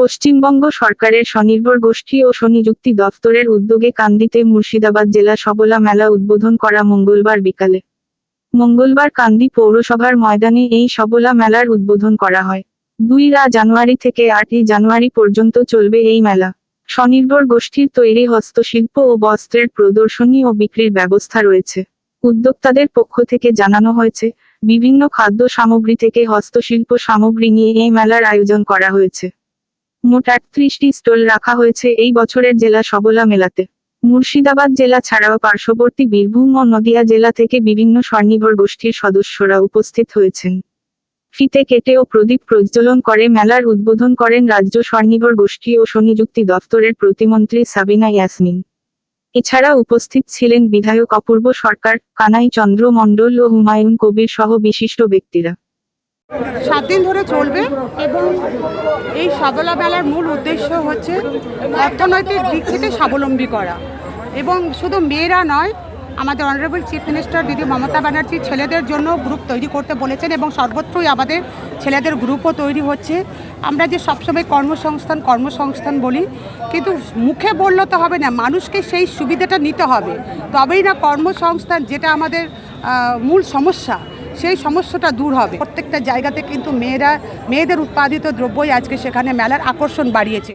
পশ্চিমবঙ্গ সরকারের স্বনির্ভর গোষ্ঠী ও স্বনিযুক্তি দফতরের উদ্যোগে কান্দিতে মুর্শিদাবাদ জেলা সবলা মেলা উদ্বোধন করা মঙ্গলবার বিকালে। মঙ্গলবার কান্দি পৌরসভার ময়দানে এই সবলা মেলার উদ্বোধন করা হয়। দুই রা জানুয়ারি থেকে আটই জানুয়ারি পর্যন্ত চলবে এই মেলা। স্বনির্ভর গোষ্ঠীর তৈরি হস্তশিল্প ও বস্ত্রের প্রদর্শনী ও বিক্রির ব্যবস্থা রয়েছে। উদ্যোক্তাদের পক্ষ থেকে জানানো হয়েছে, বিভিন্ন খাদ্য সামগ্রী থেকে হস্তশিল্প সামগ্রী নিয়ে এই মেলার আয়োজন করা হয়েছে। মোট আটত্রিশটি স্টল রাখা হয়েছে এই বছরের জেলা সবলা মেলাতে। মুর্শিদাবাদ জেলা ছাড়াও পার্শ্ববর্তী বীরভূম ও নদিয়া জেলা থেকে বিভিন্ন স্বনির্ভর গোষ্ঠীর সদস্যরা উপস্থিত হয়েছেন। ফিতে কেটে ও প্রদীপ প্রজ্বলন করে মেলার উদ্বোধন করেন রাজ্য স্বনির্ভর গোষ্ঠী ও স্বনিযুক্তি দফতরের প্রতিমন্ত্রী সাবিনা ইয়াসমিন। এছাড়া উপস্থিত ছিলেন বিধায়ক অপূর্ব সরকার কানাই চন্দ্র মণ্ডল ও হুমায়ুন কবির সহ বিশিষ্ট ব্যক্তিরা। সাত দিন ধরে চলবে এবং এই সাদলা মেলার মূল উদ্দেশ্য হচ্ছে অর্থনৈতিক দিক থেকে স্বাবলম্বী করা। এবং শুধু মেয়েরা নয়, আমাদের অনারেবল চিফ মিনিস্টার দিদি মমতা ব্যানার্জি ছেলেদের জন্য গ্রুপ তৈরি করতে বলেছেন এবং সর্বত্রই আমাদের ছেলেদের গ্রুপও তৈরি হচ্ছে। আমরা যে সবসময় কর্মসংস্থান কর্মসংস্থান বলি, কিন্তু মুখে বললে তো হবে না, মানুষকে সেই সুবিধাটা নিতে হবে। তবেই না কর্মসংস্থান যেটা আমাদের মূল সমস্যা। সেই সমস্যাটা দূর হবে। প্রত্যেকটা জায়গাতে কিন্তু মেয়েরা, মেয়েদের উৎপাদিত দ্রব্যই আজকে সেখানে মেলার আকর্ষণ বাড়িয়েছে।